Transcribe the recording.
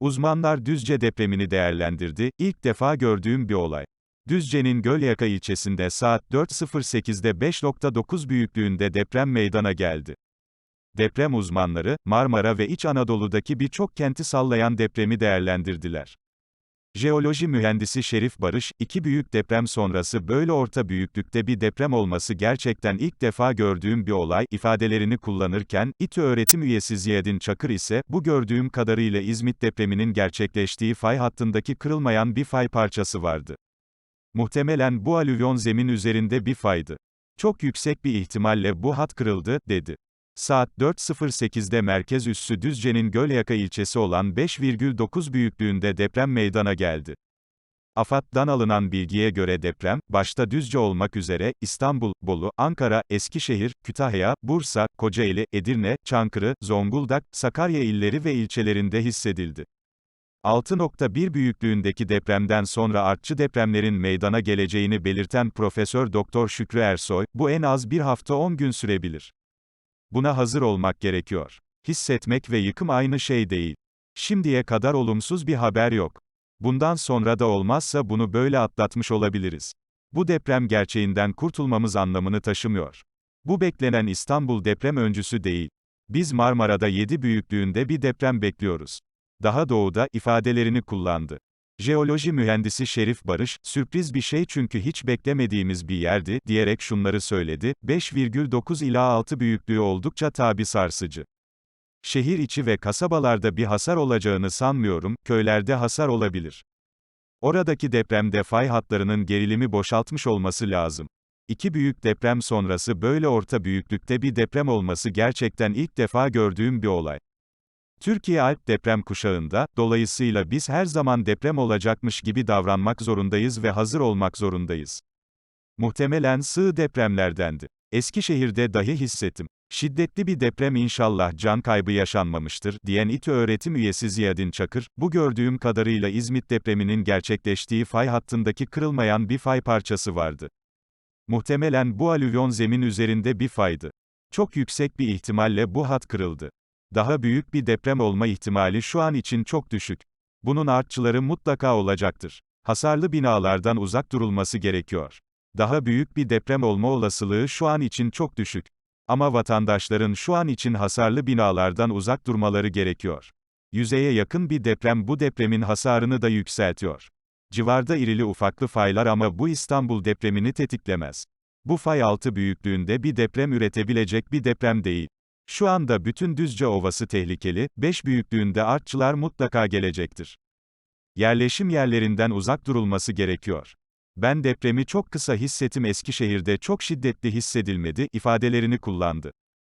Uzmanlar Düzce depremini değerlendirdi, ilk defa gördüğüm bir olay. Düzce'nin Gölyaka ilçesinde saat 4.08'de 5.9 büyüklüğünde deprem meydana geldi. Deprem uzmanları, Marmara ve İç Anadolu'daki birçok kenti sallayan depremi değerlendirdiler. Jeoloji mühendisi Şerif Barış, iki büyük deprem sonrası böyle orta büyüklükte bir deprem olması gerçekten ilk defa gördüğüm bir olay, ifadelerini kullanırken, İTÜ öğretim üyesi Ziyedin Çakır ise, bu gördüğüm kadarıyla İzmit depreminin gerçekleştiği fay hattındaki kırılmayan bir fay parçası vardı. Muhtemelen bu alüvyon zemin üzerinde bir faydı. Çok yüksek bir ihtimalle bu hat kırıldı, dedi. Saat 4.08'de merkez üssü Düzce'nin Gölyaka ilçesi olan 5,9 büyüklüğünde deprem meydana geldi. AFAD'dan alınan bilgiye göre deprem, başta Düzce olmak üzere, İstanbul, Bolu, Ankara, Eskişehir, Kütahya, Bursa, Kocaeli, Edirne, Çankırı, Zonguldak, Sakarya illeri ve ilçelerinde hissedildi. 6.1 büyüklüğündeki depremden sonra artçı depremlerin meydana geleceğini belirten Profesör Doktor Şükrü Ersoy, bu en az bir hafta 10 gün sürebilir. Buna hazır olmak gerekiyor. Hissetmek ve yıkım aynı şey değil. Şimdiye kadar olumsuz bir haber yok. Bundan sonra da olmazsa bunu böyle atlatmış olabiliriz. Bu deprem gerçeğinden kurtulmamız anlamını taşımıyor. Bu beklenen İstanbul deprem öncüsü değil. Biz Marmara'da 7 büyüklüğünde bir deprem bekliyoruz. Daha doğuda ifadelerini kullandı. Jeoloji mühendisi Şerif Barış, sürpriz bir şey çünkü hiç beklemediğimiz bir yerdi, diyerek şunları söyledi, 5,9 ila 6 büyüklüğü oldukça tabi sarsıcı. Şehir içi ve kasabalarda bir hasar olacağını sanmıyorum, köylerde hasar olabilir. Oradaki depremde fay hatlarının gerilimi boşaltmış olması lazım. İki büyük deprem sonrası böyle orta büyüklükte bir deprem olması gerçekten ilk defa gördüğüm bir olay. Türkiye Alp deprem kuşağında, dolayısıyla biz her zaman deprem olacakmış gibi davranmak zorundayız ve hazır olmak zorundayız. Muhtemelen sığ depremlerdendi. Eskişehir'de dahi hissettim. Şiddetli bir deprem inşallah can kaybı yaşanmamıştır, diyen İTÜ öğretim üyesi Ziyadin Çakır, bu gördüğüm kadarıyla İzmit depreminin gerçekleştiği fay hattındaki kırılmayan bir fay parçası vardı. Muhtemelen bu alüvyon zemin üzerinde bir faydı. Çok yüksek bir ihtimalle bu hat kırıldı. Daha büyük bir deprem olma ihtimali şu an için çok düşük. Bunun artçıları mutlaka olacaktır. Hasarlı binalardan uzak durulması gerekiyor. Daha büyük bir deprem olma olasılığı şu an için çok düşük. Ama vatandaşların şu an için hasarlı binalardan uzak durmaları gerekiyor. Yüzeye yakın bir deprem bu depremin hasarını da yükseltiyor. Civarda irili ufaklı faylar ama bu İstanbul depremini tetiklemez. Bu fay altı büyüklüğünde bir deprem üretebilecek bir deprem değil. Şu anda bütün Düzce Ovası tehlikeli, 5 büyüklüğünde artçılar mutlaka gelecektir. Yerleşim yerlerinden uzak durulması gerekiyor. Ben depremi çok kısa hissetim Eskişehir'de çok şiddetli hissedilmedi ifadelerini kullandı.